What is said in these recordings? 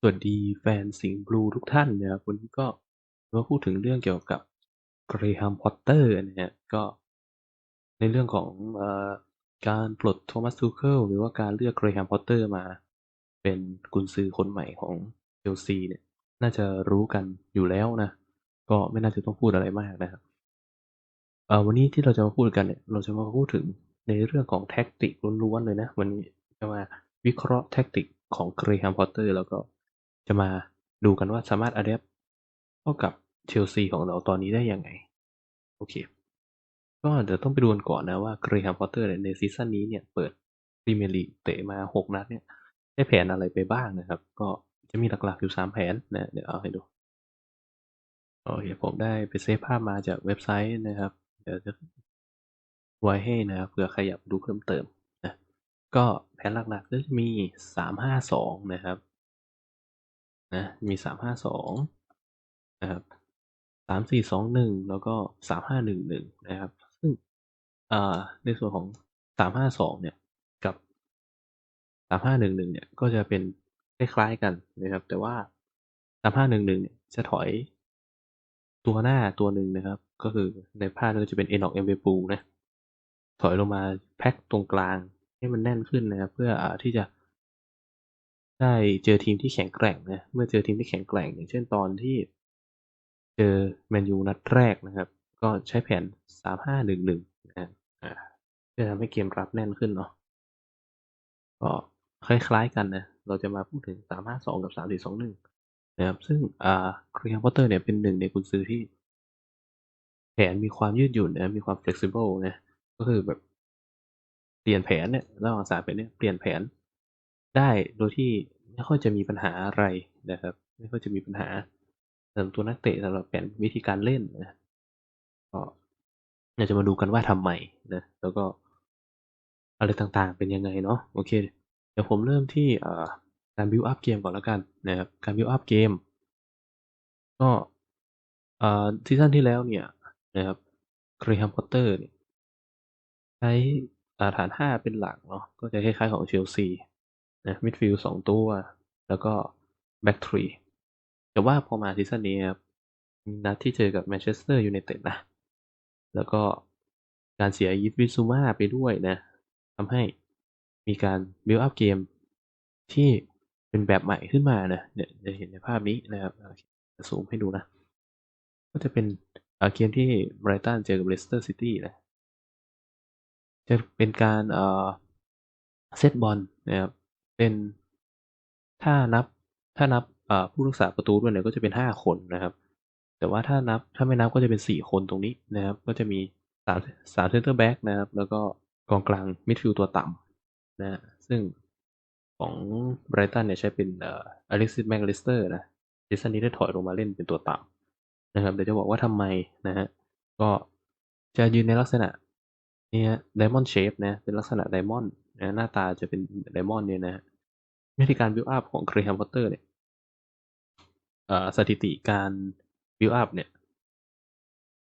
สวัสดีแฟนสิงห์บลูทุกท่านนะครับวันนี้ก็มาพูดถึงเรื่องเกี่ยวกับเกรแฮมพอตเตอร์นะฮะก็ในเรื่องของอการปลดโทมัสทูเคิลหรือว่าการเลือกเกรแฮมพอตเตอร์มา เป็นกุนซือคนใหม่ของเชลซีเนี่ย น่าจะรู้กันอยู่แล้วนะ ก็ไม่น่าจะต้องพูดอะไรมากนะครับวันนี้ที่เราจะมาพูดกันเนี่ย เราจะมาพูดถึงในเรื่องของแท็กติกล้วนๆเลยนะ วันนี้จะมาวิเคราะห์แท็กติกของเกรแฮมพอตเตอร์แล้วก็ จะมาดูกันว่าสามารถอัดแอปเข้ากับเชลซีของเราตอนนี้ได้ยังไง โอเค ก็เดี๋ยวต้องไปดูกันก่อนนะว่าเกรแฮมพอตเตอร์ในซีซั่นนี้เนี่ยเปิดพรีเมียร์ลีกเตะมา 6 นัดเนี่ย ได้แผนอะไรไปบ้างนะครับ ก็จะมีหลักๆอยู่ 3 แผนนะเดี๋ยวเอาให้ดูโอเคผมได้ไปเซฟภาพมาจากเว็บไซต์นะครับ เดี๋ยวจะไว้ให้นะครับเผื่อใครอยากดูเพิ่มเติมนะก็แผนหลักๆก็จะมี 352 นะครับ นะมี352นะครับ3421แล้วก็3511นะครับ ซึ่งในส่วนของ352เนี่ยกับ3511เนี่ยก็จะเป็นคล้ายๆกันนะครับ แต่ว่า3511เนี่ยจะถอยตัวหน้าตัวหนึ่งนะครับ ก็คือในภาพก็จะเป็น Enoch m b ปูนะถอยลงมาแพ็คตรงกลางให้มันแน่นขึ้นนะครับ เพื่ออที่จะ ได้เจอทีมที่แข็งแกร่งนะเมื่อเจอทีมที่แข็งแกร่ง อย่างเช่นตอนที่เจอแมนยูนัดแรกนะครับ ก็ใช้แผน 3511นะอ่าเพื่อทำให้เกมรับแน่นขึ้นเนาะก็คล้ายๆกันนะ เราจะมาพูดถึง 352 กับ 3421 นะครับ ซึ่งอ่าครีมพอตเตอร์เนี่ยเป็นหนึ่งในกุนซือที่ แผนมีความยืดหยุ่นนะมีความ flexible นะก็คือแบบเปลี่ยนแผนเนี่ยระหว่างสามแผนเนี่ยเปลี่ยนแผน ได้โดยที่ไม่ค่อยจะมีปัญหาอะไรนะครับ ไม่ค่อยจะมีปัญหาสำหรับตัวนักเตะสำหรับแผนวิธีการเล่นนะก็อยากจะมาดูกันว่าทำไมนะแล้วก็อะไรต่างๆ เป็นยังไงเนาะโอเค เดี๋ยวผมเริ่มที่อ่าการ build up เกมก่อนแล้วกันนะครับการ build up เกมก็อ่าซีซั่นที่แล้วเนี่ยนะครับเกรแฮมพอตเตอร์ใช้ฐานห้าเป็นหลักเนาะก็จะคล้ายๆของเชลซี นะมิดฟิลด์สองตัว แล้วก็แบ็กทรีแต่ว่าพอมาซีซั่นนี้ครับมีนัดที่เจอกับแมนเชสเตอร์ยูไนเต็ดนะแล้วก็การเสียยิปวิซูมาไปด้วยนะทำให้มีการบิลอัพเกมที่เป็นแบบใหม่ขึ้นมานะเนี่ยจะเห็นในภาพนี้นะครับจะซูมให้ดูนะ ก็จะเป็นเกมที่ไบรตันเจอกับเลสเตอร์ซิตี้นะจะเป็นการเซตบอลนะครับ เป็นถ้านับถ้านับผู้รักษาประตูด้วยเนี่ยก็จะเป็นห้าคนนะครับ แต่ว่าถ้านับถ้าไม่นับก็จะเป็นสี่คนตรงนี้นะครับ ก็จะมีสามสามเซนเตอร์แบ็กนะครับ แล้วก็กองกลางมิดฟิลด์ตัวต่ำนะซึ่งของไบรตันเนี่ยใช้เป็นเอ่ออเล็กซิสแมกลิสเตอร์นะซีซั่นนี้ได้ถอยลงมาเล่นเป็นตัวต่ำนะครับเดี๋ยวจะบอกว่าทำไมนะฮะก็จะยืนในลักษณะนี่ฮะไดมอนด์เชฟนะเป็นลักษณะไดมอนด์ นะหน้าตาจะเป็นไดมอนด์เนี่ยนะฮะวิธีการบิวอัพของเครแฮมพอตเตอร์เนี่ยสถิติการบิวอัพเนี่ย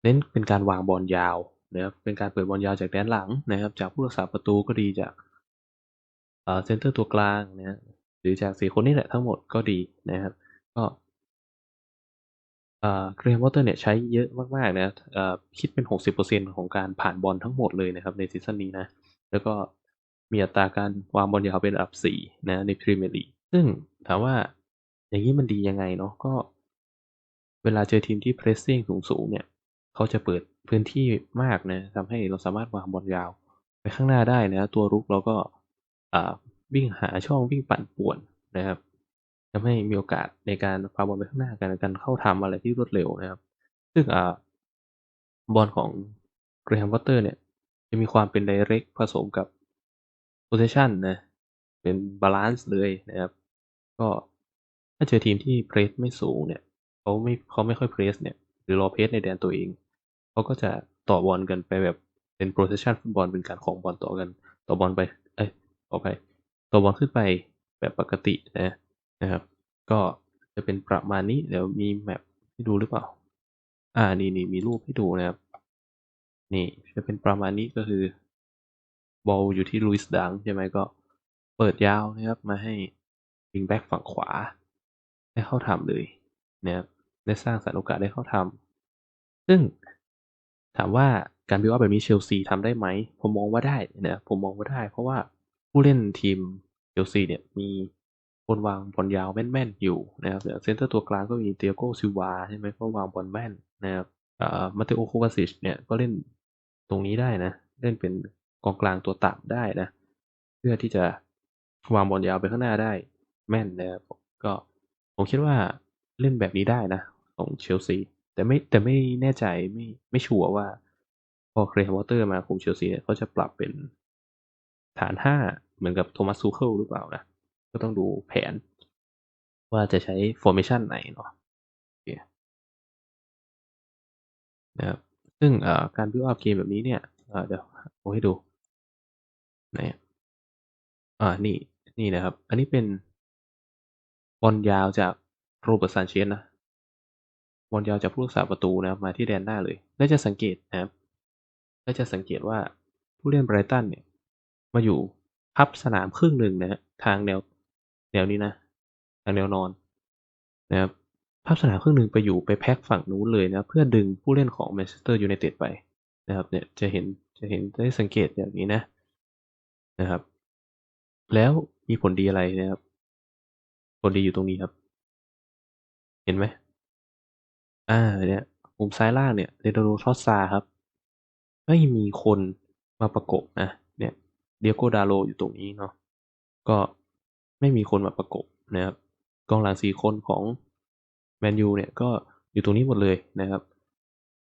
เน้นเป็นการวางบอลยาวนะครับเป็นการเปิดบอลยาวจากแดนหลังนะครับ จากผู้รักษาประตูก็ดีจากเซนเตอร์ตัวกลางนะหรือจากสี่คนนี่แหละทั้งหมดก็ดีนะครับ ก็เกรมวอเตอร์เนี่ยใช้เยอะมาก ๆ นะคิดเป็น 60%ของการผ่านบอลทั้งหมดเลยนะครับในซีซั่นนี้นะ แล้วก็ มีอัตราการวางบอลยาวเป็นอันดับ4นะในพรีเมียร์ลีกซึ่งถามว่าอย่างนี้มันดียังไงเนาะก็ เวลาเจอทีมที่เพรสซิ่งสูงๆเนี่ยเขาจะเปิดพื้นที่มากนะทำให้เราสามารถวางบอลยาวไปข้างหน้าได้นะ ตัวรุกเราก็วิ่งหาช่องวิ่งปั่นป่วนนะครับทำให้มีโอกาสในการพาบอลไปข้างหน้ากันการเข้าทำอะไรที่รวดเร็วนะครับ ซึ่งบอลของเกรแฮมวอเตอร์เนี่ย จะมีความเป็นไดเรกผสมกับ โพซิชันนะเป็นบาลานซ์เลยนะครับ ก็ถ้าเจอทีมที่เพรสไม่สูงเนี่ยเขาไม่เขาไม่ค่อยเพรสเนี่ย หรือรอเพรสในแดนตัวเองเขาก็จะต่อบอลกันไปแบบเป็นโพซิชันฟุตบอลเป็นการของบอลต่อกัน ต่อบอลไป เอ้ยต่อไป ต่อบอลขึ้นไปแบบปกตินะนะครับ ก็จะเป็นประมาณนี้เดี๋ยวมีแมปให้ดูหรือเปล่า อ่านี่นี่มีรูปให้ดูนะครับ นี่จะเป็นประมาณนี้ก็คือ บอลอยู่ที่ลุยส์ดังใช่ไหมก็เปิดยาวนะครับ มาให้วิงแบ็กฝั่งขวา ได้เข้าทำเลยนะครับได้สร้างสรรค์โอกาสได้เข้าทำซึ่งถามว่าการบิวอัพแบบนี้เชลซีทำได้ไหม ผมมองว่าได้นะผมมองว่าได้ เพราะว่าผู้เล่นทีมเชลซีเนี่ยมีคนวางบอลยาวแม่นๆอยู่นะครับเซนเตอร์ตัวกลางก็มีเตียโกซิวาใช่ไหมก็วางบอลแม่นนะครับมาเตโอโควาซิชเนี่ยก็เล่นตรงนี้ได้นะ เล่นเป็น กองกลางตัวต่ำได้นะ เพื่อที่จะวางบอลยาวไปข้างหน้าได้ แม่นนะครับก็ผมคิดว่าเล่นแบบนี้ได้นะ ของเชลซีแต่ไม่แต่ไม่แน่ใจไม่ไม่ชัวร์ว่า พอเครฮมวอเตอร์มาคุมเชลซีเนี่ยเขาจะปรับเป็นฐานห้าเหมือนกับโทมัสซูเคิลหรือเปล่านะ ก็ต้องดูแผน ว่าจะใช้ฟอร์เมชันไหนเนาะนะครับซึ่งการบิวอัพเกมแบบนี้เนี่ยเดี๋ยวผมให้ดู ไหนอ่านี่นี่นะครับ อันนี้เป็นบอลยาวจากโรเบิร์ตซานเชสนะบอลยาวจากผู้รักษาประตูนะครับมาที่แดนหน้าเลยและจะสังเกตนะครับและจะสังเกตว่าผู้เล่นไบรตันเนี่ย มาอยู่พับสนามครึ่งหนึ่งนะฮะทางแนวแนวนี้นะ ทางแนวนอนนะครับพับสนามครึ่งหนึ่งไปอยู่ไปแพ็กฝั่งนู้นเลยนะเพื่อดึงผู้เล่นของแมนเชสเตอร์ยูไนเต็ดไปนะครับเนี่ยจะเห็นจะเห็นได้สังเกตอย่างนี้นะ นะครับ แล้วมีผลดีอะไรนะครับ ผลดีอยู่ตรงนี้ครับ เห็นไหมอ่าเนี่ยมุมซ้ายล่างเนี่ยเรโดโรทอสซาครับ ไม่มีคนมาประกบนะเนี่ยเดียโกดาโลอยู่ตรงนี้เนาะก็ไม่มีคนมาประกบนะครับกองหลังสี่คนของแมนยูเนี่ยก็อยู่ตรงนี้หมดเลยนะครับ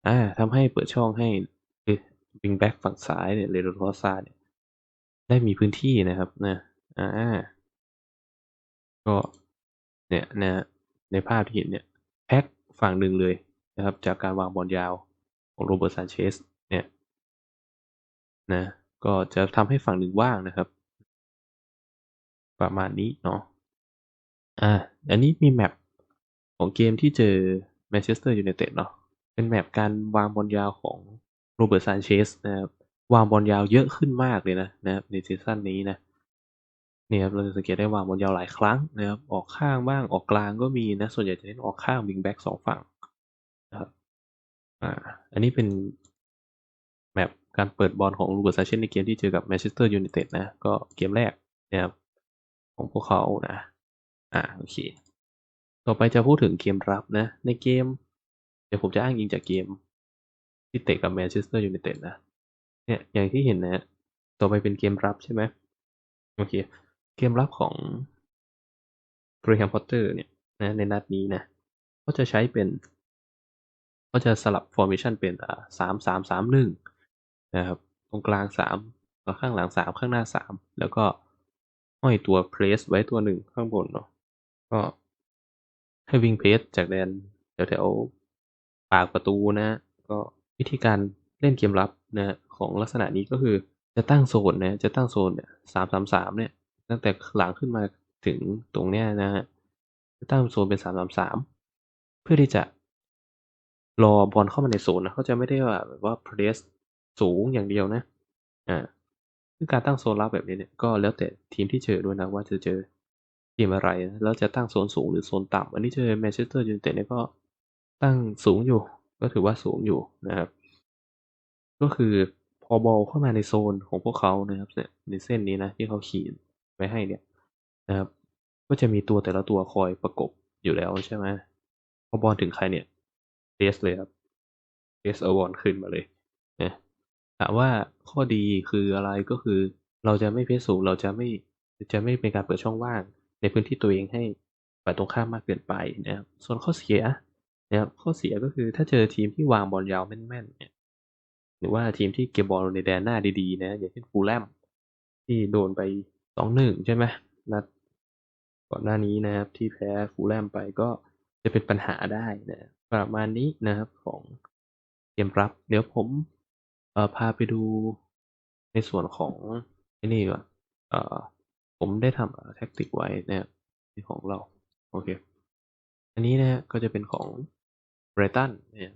อ่าทำให้เปิดช่องให้วิงแบ็กฝั่งซ้ายเนี่ยเรโดโรทอสซาเนี่ย ได้มีพื้นที่นะครับนะอ่าก็เนี่ยนะในภาพที่เห็นเนี่ยแพ็กฝั่งหนึ่งเลยนะครับ จากการวางบอลยาวของโรเบิร์ตซานเชสเนี่ยนะก็จะทำให้ฝั่งหนึ่งว่างนะครับ ประมาณนี้เนาะอ่าอันนี้มีแมปของเกมที่เจอแมนเชสเตอร์ยูไนเต็ดเนาะเป็นแมปการวางบอลยาวของโรเบิร์ตซานเชสนะครับ วางบอลยาวเยอะขึ้นมากเลยนะนะครับในซีซั่นนี้นะเนี่ยครับเราจะสังเกตได้วางบอลยาวหลายครั้งนะครับออกข้างบ้างออกกลางก็มีนะส่วนใหญ่จะเน้นออกข้างวิงแบ็กสองฝั่งนะครับอ่าอันนี้เป็นแมปการเปิดบอลของลูเบิร์ตซาเชนในเกมที่เจอกับแมนเชสเตอร์ยูไนเต็ดนะก็เกมแรกนะครับของพวกเขานะอ่าโอเคต่อไปจะพูดถึงเกมรับนะในเกม เดี๋ยวผมจะอ้างอิงจากเกมที่เตะกับแมนเชสเตอร์ยูไนเต็ดนะ เนี่ยอย่างที่เห็นนะฮะต่อไปเป็นเกมรับใช่ไหมโอเค เกมรับของเกรแฮมพอตเตอร์เนี่ยนะในนัดนี้นะก็จะใช้เป็น ก็จะสลับฟอร์เมชันเป็นอ่าสามสามสามหนึ่งนะครับ ตรงกลางสามแล้วข้างหลังสามข้างหน้าสามแล้วก็ห้อยตัวเพรสไว้ตัวหนึ่งข้างบนเนาะก็ให้วิ่งเพรสจากแดนแถวแถวปากประตูนะ ก็วิธีการเล่นเกมรับนะ ของลักษณะนี้ก็คือจะตั้งโซนนะจะตั้งโซนเนี่ยสามสามสามเนี่ย ตั้งแต่หลังขึ้นมาถึงตรงเนี้ยนะฮะจะตั้งโซนเป็นสามสามสามเพื่อที่จะรอบอลเข้ามาในโซนนะเขาจะไม่ได้ว่าแบบว่าเพรสสูงอย่างเดียวนะอ่าคือการตั้งโซนรับแบบนี้เนี่ยก็แล้วแต่ทีมที่เจอด้วยนะว่าจะเจอทีมอะไรนะแล้วจะตั้งโซนสูงหรือโซนต่ำอันนี้เจอแมนเชสเตอร์ยูไนเต็ดเนี่ยก็ตั้งสูงอยู่ ก็ถือว่าสูงอยู่นะครับ ก็คือ พอบอลเข้ามาในโซนของพวกเขานะครับในเส้นนี้นะที่เขาขีดไว้ให้เนี่ยนะครับ ก็จะมีตัวแต่ละตัวคอยประกบอยู่แล้วใช่ไหมพอบอลถึงใครเนี่ยเทสเลยครับเทสเอาบอลขึ้นมาเลยนะถามว่าข้อดีคืออะไรก็คือ เราจะไม่เพสสูงเราจะไม่จะไม่เป็นการเปิดช่องว่าง ในพื้นที่ตัวเองให้ฝ่ายตรงข้ามมากเกินไปนะครับส่วนข้อเสียนะครับข้อเสียก็คือถ้าเจอทีมที่วางบอลยาวแม่นๆเนี่ย หรือว่าทีมที่เก็บบอลในแดนหน้าดีๆนะอย่างเช่นฟูลแลมที่โดนไปสองหนึ่งใช่ไหมนัดก่อนหน้านี้นะครับ ที่แพ้ฟูลแลมไปก็จะเป็นปัญหาได้นะประมาณนี้นะครับของเกมรับ เดี๋ยวผมเอ่อพาไปดูในส่วนของนี่ก่อนเอ่อผมได้ทำแท็กติกไว้นะครับที่ของเรา โอเค อันนี้นะก็จะเป็นของเบรตันเนี่ย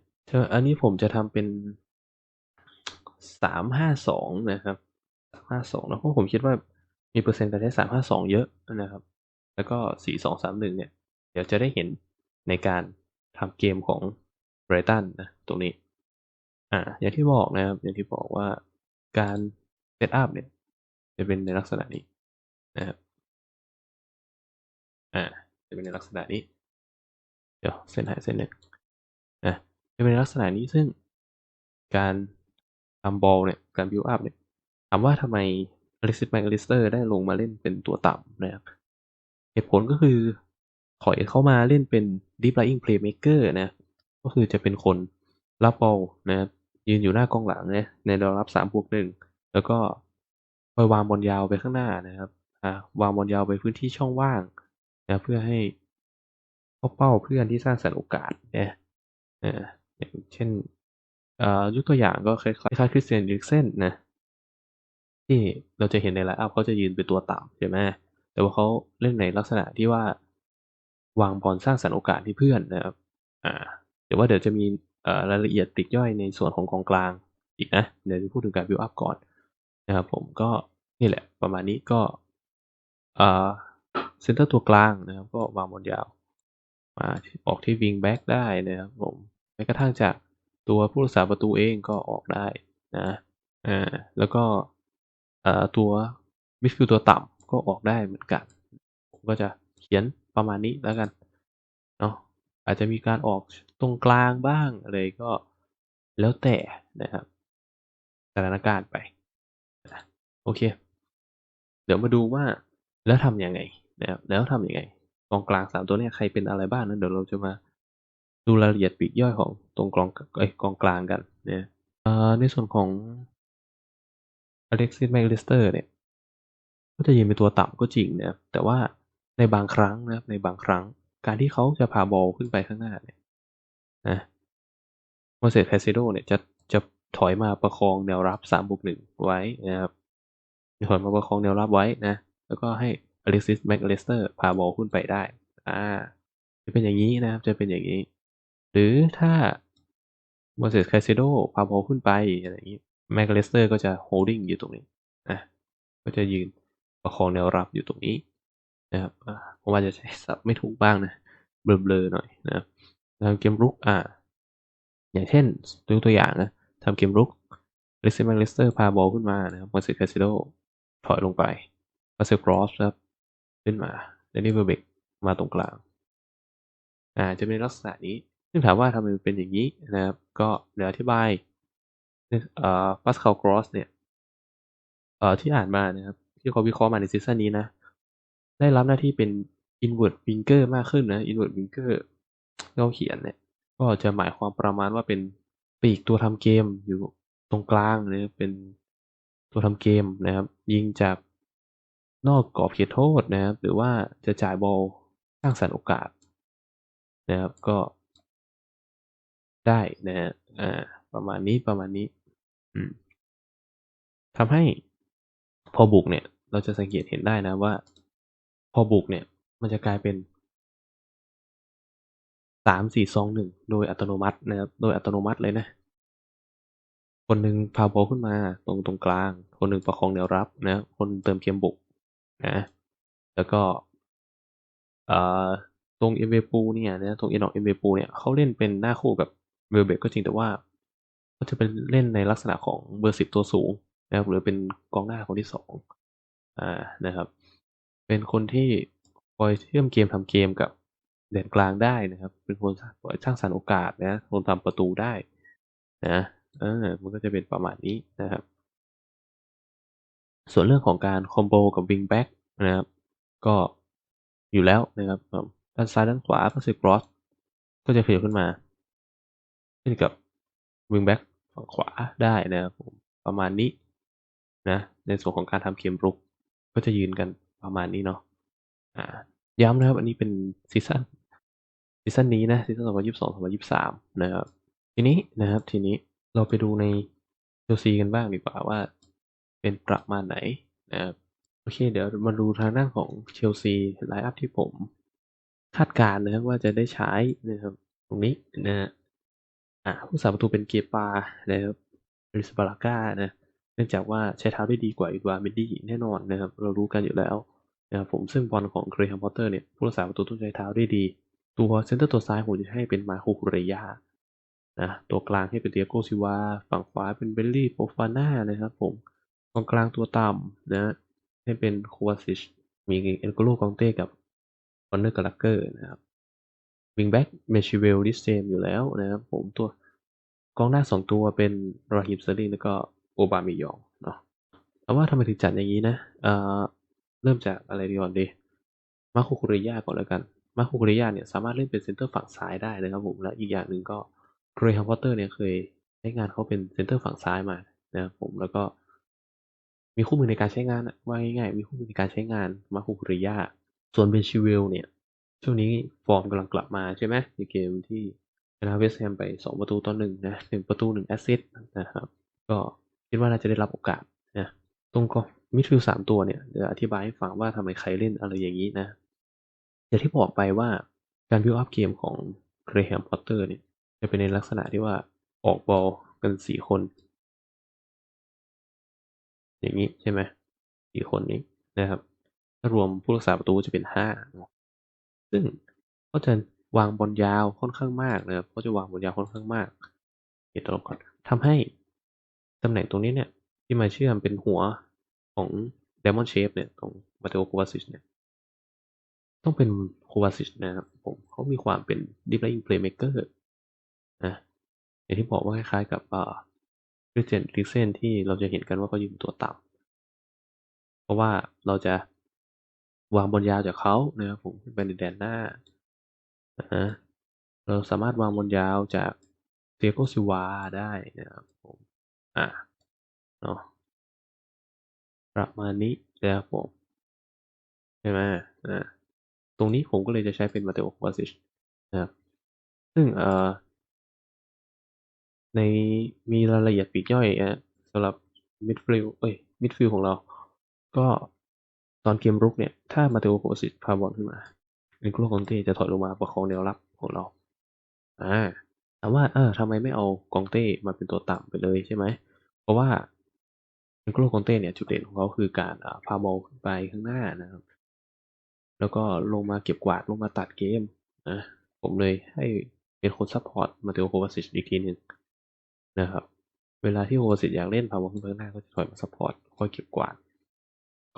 อันนี้ผมจะทำเป็น สามห้าสองนะครับสามห้าสองแล้วเพราะผมคิดว่ามีเปอร์เซ็นต์การใช้สามห้าสองเยอะนะครับ แล้วก็สี่สองสามหนึ่งเนี่ย เดี๋ยวจะได้เห็นในการทำเกมของไบรตันนะตรงนี้ อ่า อย่างที่บอกนะครับ อย่างที่บอกว่าการเซตอัพเนี่ย จะเป็นในลักษณะนี้นะครับ อ่า จะเป็นในลักษณะนี้ เดี๋ยวเส้นหายเส้นหนึ่งนะจะเป็นในลักษณะนี้ซึ่งการ ทำบอลเนี่ยการบิวอัพเนี่ยถามว่าทำไมอล็กซิสแมกอลิสเตอร์ได้ลงมาเล่นเป็นตัวต่ำนะครับเหตุผลก็คือถอยเข้ามาเล่นเป็น Deep Lying Playmaker นะก็คือจะเป็นคนรับบอลนะครับยืนอยู่หน้ากองหลังนะในระดับสามบวกหนึ่งแล้วก็คอยวางบอลยาวไปข้างหน้านะครับอ่าวางบอลยาวไปพื้นที่ช่องว่างนะเพื่อให้เข้าเป้าเพื่อนที่สร้างสรรค์โอกาสนะอ่าอย่างเช่น ยกตัวอย่างก็คล้ายๆคริสเตียนลิกเซนนะที่เราจะเห็นในไลน์อัพเขาจะยืนเป็นตัวต่ำใช่ไหมแต่ว่าเขาเล่นในลักษณะที่ว่าวางบอลสร้างสรรค์โอกาสให้เพื่อนนะครับอ่าเดี๋ยวว่าเดี๋ยวจะมีรายละเอียดติดย่อยในส่วนของกองกลางอีกนะ เดี๋ยวจะพูดถึงการบิวอัพก่อนนะครับผมก็นี่แหละประมาณนี้ก็เซ็นเตอร์ตัวกลางนะครับ ก็วางบอลยาวมาออกที่วิงแบ็กได้นะครับผมแม้กระทั่งจาก ตัวผู้รักษาประตูเองก็ออกได้นะอ่าแล้วก็อ่อตัวมิดฟิลด์ตัวต่ำก็ออกได้เหมือนกัน ผมก็จะเขียนประมาณนี้แล้วกันเนาะอาจจะมีการออกตรงกลางบ้างอะไรก็แล้วแต่นะครับสถานการณ์ไปโอเค เดี๋ยวมาดูว่าแล้วทำยังไงนะครับแล้วทำยังไงกองกลางสามตัวนี้ใครเป็นอะไรบ้างนั้นเดี๋ยวเราจะมา ดูรายละเอียดปีกย่อยของตรงกลางไอกองกลางกันเนี่ยอ่อในส่วนของอเล็กซิสแมกลิสเตอร์เนี่ย ก็จะยืนเป็นตัวต่ำก็จริงนะครับแต่ว่าในบางครั้งนะครับในบางครั้งการที่เขาจะพาบอลขึ้นไปข้างหน้าเนี่ยนะโมเสสแคซิโดเนี่ยจะจะถอยมาประคองแนวรับสามบวกหนึ่งไว้นะครับถอยมาประคองแนวรับไว้นะ แล้วก็ให้อเล็กซิสแมกเลสเตอร์พาบอลขึ้นไปได้ อ่า จะเป็นอย่างนี้นะครับ จะเป็นอย่างนี้ หรือถ้าโมเสสแคซิโดพาบอลขึ้นไปอะไรอย่างนี้แมกเลสเตอร์ก็จะโฮลดิ้งอยู่ตรงนี้นะก็จะยืนประคองแนวรับอยู่ตรงนี้นะครับผมว่าจะใช้ศัพท์ไม่ถูกบ้างนะเบลอๆหน่อยนะครับทำเกมรุกอ่าอย่างเช่นตัวตัวอย่างนะทำเกมรุกเลสเซอร์แมกเลสเตอร์พาบอลขึ้นมานะครับมาเซคาซิโดถอยลงไปมาเซครอสครับขึ้นมาเดนนี่เบอร์เบกมาตรงกลางอ่าจะเป็นลักษณะนี้ ซึ่งถามว่าทำไมมันเป็นอย่างนี้นะครับ ก็เดี๋ยวอธิบายเอ่อปัสคาลกรอสเนี่ยเอ่อที่อ่านมานะครับ ที่เขาวิเคราะห์มาในซีซั่นนี้นะ ได้รับหน้าที่เป็น invert winger มากขึ้นนะ invert winger เขาเขียนเนี่ย ก็จะหมายความประมาณว่าเป็นปีกตัวทำเกมอยู่ตรงกลางนะเป็นตัวทำเกมนะครับ ยิงจากนอกกรอบเขตโทษนะครับ หรือว่าจะจ่ายบอลสร้างสรรค์โอกาสนะครับ ก็ ได้นะฮะอ่า ประมาณนี้ประมาณนี้ อืมทำให้พอบุกเนี่ย เราจะสังเกตเห็นได้นะว่า พอบุกเนี่ย มันจะกลายเป็นสามสี่สองหนึ่งโดยอัตโนมัตินะครับ โดยอัตโนมัติเลยนะ คนหนึ่งพาบอลขึ้นมา ตรงตรงกลาง คนหนึ่งประคองแนวรับนะ คนเติมเกมบุกนะ แล้วก็ตรงเอเวปูเนี่ยนะตรงเอ็นออกเอเวปูเนี่ยเขาเล่นเป็นหน้าคู่กับ เวลเบกก็จริงแต่ว่าเขาจะเป็นเล่นในลักษณะของเบอร์สิบตัวสูงนะครับหรือเป็นกองหน้าคนที่สองอ่านะครับ เป็นคนที่คอยเชื่อมเกมทำเกมกับแดนกลางได้นะครับ เป็นคนสร้างสรรค์โอกาสนะคนทำประตูได้นะเออมันก็จะเป็นประมาณนี้นะครับ ส่วนเรื่องของการคอมโบกับวิงแบ็กนะครับ ก็อยู่แล้วนะครับด้านซ้ายด้านขวาก็คือกรอสก็จะขยับขึ้นมา เช่นกับวิงแบ็กฝั่งขวาได้นะครับผมประมาณนี้นะในส่วนของการทำเกมรุก ก็จะยืนกันประมาณนี้เนาะอ่าย้ำนะครับ อันนี้เป็นซีซั่นซีซั่นนี้นะซีซั่นสองพันยี่สิบสองสองพันยี่สิบสามนะครับ ทีนี้นะครับทีนี้เราไปดูในเชลซีกันบ้างดีกว่าว่า เป็นประมาณไหนนะครับโอเค เดี๋ยวมาดูทางด้านของเชลซีไลน์อัพที่ผมคาดการณ์นะครับว่าจะได้ใช้นะครับตรงนี้นะฮะ อ่าผู้สาประตูเป็นเกปานะครับริสบาลาก้านะเนื่องจากว่าใช้เท้าได้ดีกว่าอีกว่าเมนดี้แน่นอนนะครับ เรารู้กันอยู่แล้วนะครับผมซึ่งบอลของเกรแฮมพอตเตอร์เนี่ยผู้รักษาประตูต้องใช้เท้าได้ดี ตัวเซนเตอร์ตัวซ้ายผมจะให้เป็นมาโคคุเรยานะตัวกลางให้เป็นเตียโกซิวาฝั่งขวาเป็นเบลลี่โปฟาน่านะครับผมตรงกลางตัวต่ำนะให้เป็นโควาซิชมีเอ็นโกโลกองเต้กับคอนเนอร์กาลักเกอร์นะครับ วิงแบ็กเมชิเวลดิสเซมอยู่แล้วนะครับผมตัวกองหน้าสองตัวเป็นราฮิมเซอริงแล้วก็โอบามิยองเนาะแต่ว่าทำไมถึงจัดอย่างนี้นะเอ่อเริ่มจากอะไรดีก่อนดีมาโคคุเรยาก่อนแล้วกัน มาโคคุเรยาเนี่ยสามารถเล่นเป็นเซนเตอร์ฝั่งซ้ายได้นะครับผมและอีกอย่างหนึ่งก็เกรแฮมพอตเตอร์เนี่ยเคยใช้งานเขาเป็นเซนเตอร์ฝั่งซ้ายมานะครับผมแล้วก็มีคู่มือในการใช้งานว่าง่ายๆมีคู่มือในการใช้งานมาคุคุริยาส่วนเบนชิเวลเนี่ย ช่วงนี้ฟอร์มกำลังกลับมาใช่ไหมในเกมที่ชนะเวสต์แฮมไป 2 ประตูต่อหนึ่งนะหนึ่งประตูหนึ่งแอสซิสต์นะครับ ก็คิดว่าน่าจะได้รับโอกาสนะตรงก็มิดฟิลด์สามตัวเนี่ยเดี๋ยวอธิบายให้ฟังว่าทำไมใครเล่นอะไรอย่างนี้นะอย่างที่บอกไปว่าการบิวอัพเกมของเกรแฮมพอตเตอร์เนี่ยจะเป็นในลักษณะที่ว่าออกบอลกันสี่คน อย่างนี้ใช่ไหมสี่คนนี้นะครับ ถ้ารวมผู้รักษาประตูจะเป็นห้า ซึ่งก็จะวางบอลยาวค่อนข้างมากนะครับก็จะวางบอลยาวค่อนข้างมากเดี๋ยวตรงก่อนทำให้ตำแหน่งตรงนี้เนี่ยที่มาเชื่อมเป็นหัวของ Diamond Shape เนี่ยตรงมาเตโอโควาซิชเนี่ยต้องเป็นโควาซิชนะครับผมเขามีความเป็น Deep Lying Playmaker นะอย่างที่บอกว่าคล้ายๆกับอ่าคริสเตียนลิกเซนที่เราจะเห็นกันว่าเขายืนตัวต่ำเพราะว่าเราจะ วางบอลยาวจากเขานะครับผมขึ้นไปในแดนหน้านะเราสามารถวางบอลยาวจากเตียโกซิวาได้นะครับผมอ่าเนาะประมาณนี้นะครับผมใช่ไหมอ่าตรงนี้ผมก็เลยจะใช้เป็นมาเตโอควาซิชนะครับซึ่งเอ่อในมีรายละเอียดปีกย่อยอะสำหรับมิดฟิลด์เอ้ยมิดฟิลด์ของเรา ก็ ตอนเกมรุกเนี่ย ถ้ามาเตโอโคซิตพาบอลขึ้นมาเอ็นโกลคอนเต้จะถอยลงมาประคองแนวรับของเรา อ่าถามว่าเออทำไมไม่เอากองเต้มาเป็นตัวต่ำไปเลยใช่ไหม เพราะว่าเอ็นโกลคอนเต้เนี่ยจุดเด่นของเขาคือการพาบอลขึ้นไปข้างหน้านะครับ แล้วก็ลงมาเก็บกวาดลงมาตัดเกมนะผมเลยให้เป็นคนซัพพอร์ตมาเตโอโควัซิชอีกทีหนึ่งนะครับ เวลาที่โฮสิตอยากเล่นพาโมขึ้นไปข้างหน้าก็จะถอยมาซัพพอร์ตคอยเก็บกวาด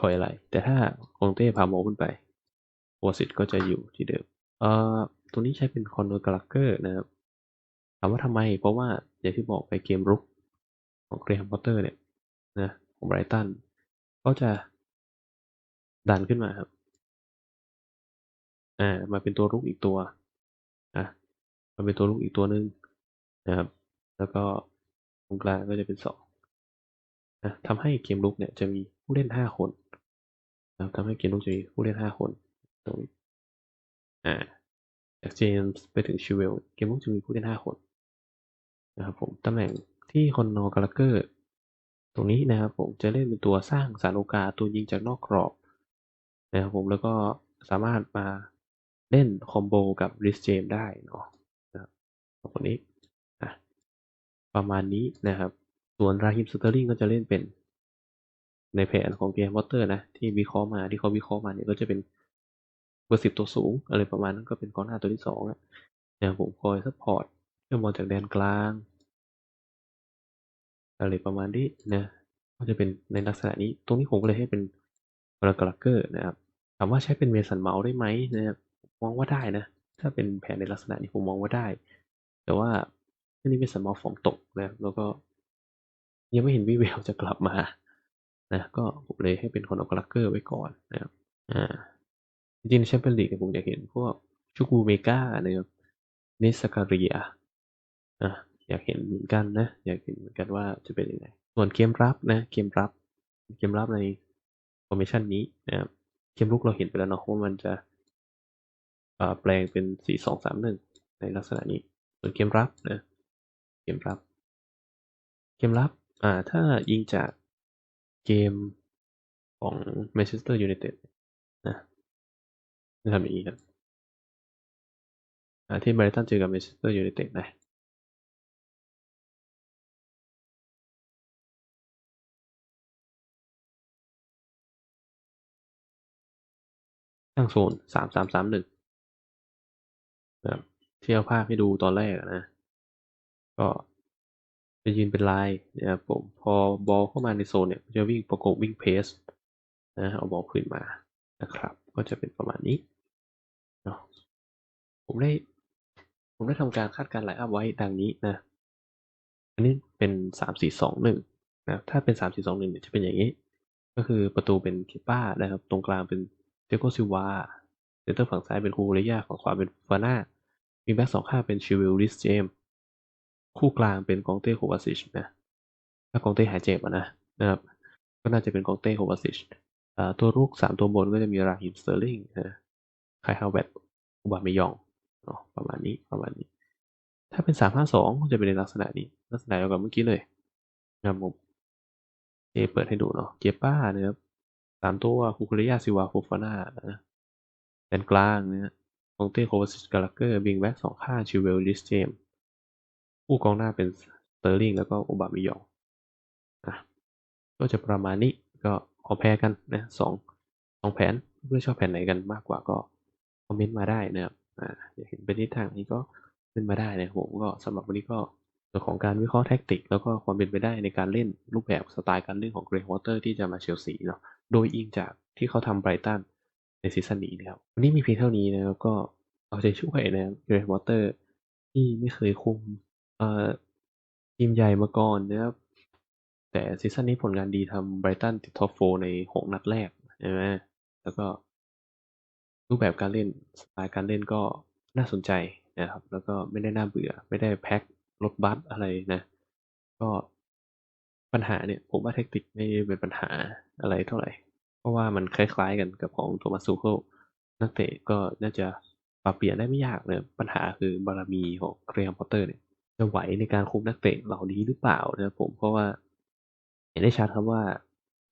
คอยอะไรแต่ถ้าคงเต้พาโมขึ้นไปโฮสิตก็จะอยู่ที่เดิมเอ่อตัวนี้ใช้เป็นคอนโดกลักเกอร์นะครับถามว่าทำไมเพราะว่าอย่างที่บอกไปเกมรุกของเกรแฮมพอตเตอร์เนี่ยนะของไบรตันก็จะดันขึ้นมาครับอ่ามาเป็นตัวรุกอีกตัวอะมาเป็นตัวรุกอีกตัวหนึ่งนะครับ แล้วก็ตรงกลางก็จะเป็นสองนะทำให้เกมลุกเนี่ยจะมีผู้เล่นห้าคน ทำให้เกมลุกจะมีผู้เล่นห้าคนตรงนี้อ่าจากเจมส์ไปถึงชิเวลเกมลุกจะมีผู้เล่นห้าคนนะครับผมตำแหน่งที่คอนโนกาลเกอร์ตรงนี้นะครับผมจะเล่นเป็นตัวสร้างสารโอกาสตัวยิงจากนอกกรอบนะครับผมแล้วก็สามารถมาเล่นคอมโบกับริสเจมได้เนาะนะครับตรงนี้อะประมาณนี้นะครับ ส่วนราฮิมสเตอร์ลิงก็จะเล่นเป็น ในแผนของเกมอเตอร์นะที่วิเคราะห์มาที่เขาวิเคราะห์มาเนี่ยก็จะเป็นเบอร์สิบตัวสูง อะไรประมาณนั้นก็เป็นกองหน้าตัวที่สองอะนะครับผมคอยซัพพอร์ตเชื่อมบอลจากแดนกลางอะไรประมาณนี้นะก็จะเป็นในลักษณะนี้ตรงนี้ผมก็เลยให้เป็นบรักลักเกอร์นะครับถามว่าใช้เป็นเมสันเมาส์ได้ไหมนะครับมองว่าได้นะ ถ้าเป็นแผนในลักษณะนี้ผมมองว่าได้ แต่ว่าอันนี้เป็นสมอลฟอร์มตกนะแล้วก็ยังไม่เห็นวิแววจะกลับมา นะก็ผมเลยให้เป็นคนออกลักเกอร์ไว้ก่อนนะครับอ่าจริงๆแชมเปี้ยนลีกเนี่ยผมอยากเห็นพวกชูกูเมกานะครับเนสกาเรียอะอยากเห็นเหมือนกันนะ อยากเห็นเหมือนกันว่าจะเป็นยังไงส่วนเกมรับนะเกมรับ เกมรับในฟอร์เมชันนี้นะครับเกมลุกเราเห็นไปแล้วเนาะว่ามันจะแปลงเป็นสี่สองสามหนึ่งในลักษณะนี้ ส่วนเกมรับนะเกมรับ เกมรับอ่าถ้ายิงจาก เกมของแมนเชสเตอร์ยูไนเต็ดนะจะทำอย่างนี้ครับที่ไบรตันเจอกับแมนเชสเตอร์ยูไนเต็ดนะตั้งโซนสามสามสามหนึ่งนะครับที่เอาภาพให้ดูตอนแรกนะ ก็ จะยืนเป็นลายนะครับผมพอบอลเข้ามาในโซนเนี่ยจะวิ่งประกบวิ่งเพสนะเอาบอลขึ้นมานะครับ ก็จะเป็นประมาณนี้เนาะผมได้ผมได้ทำการคาดการณ์ไลน์อัพไว้ดังนี้นะ อันนี้เป็นสามสี่สองหนึ่งนะถ้าเป็นสามสี่สองหนึ่งเนี่ยจะเป็นอย่างนี้ ก็คือประตูเป็นเคป้านะครับ ตรงกลางเป็นเจโกซิวาเซนเตอร์ฝั่งซ้ายเป็นคูเรยาฝั่งขวาเป็นฟาน่ามีแบ็กสองข้างเป็นชิวิลลิสเจม คู่กลางเป็นกองเต้โควาซิชนะถ้ากองเต้หายเจ็บนะนะครับ ก็น่าจะเป็นกองเต้โควาซิชตัวรุกสามตัวบนก็จะมีราฮิมสเตอร์ลิงนะไคฮาวเวตอุบาเมยองประมาณนี้ประมาณนี้ ถ้าเป็นสามห้าสองจะเป็นในลักษณะนี้ ลักษณะเดียวกับเมื่อกี้เลยนะครับผมเอเปิดให้ดูเนาะเกียป้านะครับสามตัวคูคุเรยาซิวาโฟฟาน่านะเป็นกลางเนะกองเต้โควาซิชกาลักเกอร์บิงแบ็กสองข้างชิเวลลิสเจม ผู้กองหน้าเป็นสเตอร์ลิงแล้วก็โอบามิยองนะก็จะประมาณนี้ก็ขอแพ้กันนะสองสองแผนเพื่อชอบแผนไหนกันมากกว่าก็คอมเมนต์มาได้นะครับอ่าอยากเห็นเป็นทิศทางนี้ก็เป็นมาได้นะผมก็สำหรับวันนี้ก็ส่วนของการวิเคราะห์แท็กติก แล้วก็ความเป็นไปได้ในการเล่นรูปแบบสไตล์การเล่นของเกรย์วอเตอร์ที่จะมาเชลซีเนาะโดยอิงจากที่เขาทำไบรตันในซีซั่นนี้นะครับวันนี้มีเพียงเท่านี้นะครับก็เอาใจช่วยนะครับเกรย์วอเตอร์ที่ไม่เคยคุม เอ่อ ทีมใหญ่มาก่อนนะครับ แต่ซีซั่นนี้ผลงานดีทำไบรตันติดท็อปโฟในหกนัดแรกใช่ไหมแล้วก็รูปแบบการเล่นสไตล์การเล่นก็น่าสนใจนะครับ แล้วก็ไม่ได้น่าเบื่อ ไม่ได้แพ็ครถบัสอะไรนะ ก็ปัญหาเนี่ย ผมว่าเทคนิคไม่เป็นปัญหาอะไรเท่าไหร่ เพราะว่ามันคล้ายๆกันกับของโทมัสซูเคิลนักเตะก็น่าจะปรับเปลี่ยนได้ไม่ยากเลยปัญหาคือบารมีของเกรมพอตเตอร์เนี่ย จะไหวในการคุมนักเตะเหล่านี้หรือเปล่านะครับผมเพราะว่า เห็นได้ชัดครับว่า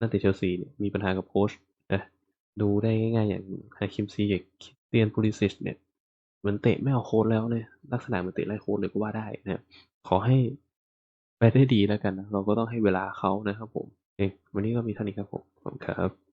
นักเตะเชลซีเนี่ยมีปัญหากับโค้ชนะดูได้ง่ายๆอย่างฮาคิมซีกับเตียนพูลิซิชเนี่ยเหมือนเตะไม่เอาโค้ชแล้วเลยลักษณะเหมือนเตะไล่โค้ชเลยก็ว่าได้นะครับขอให้ไปได้ดีแล้วกันนะเราก็ต้องให้เวลาเขานะครับผมเองวันนี้ก็มีเท่านี้ครับผมขอบคุณครับ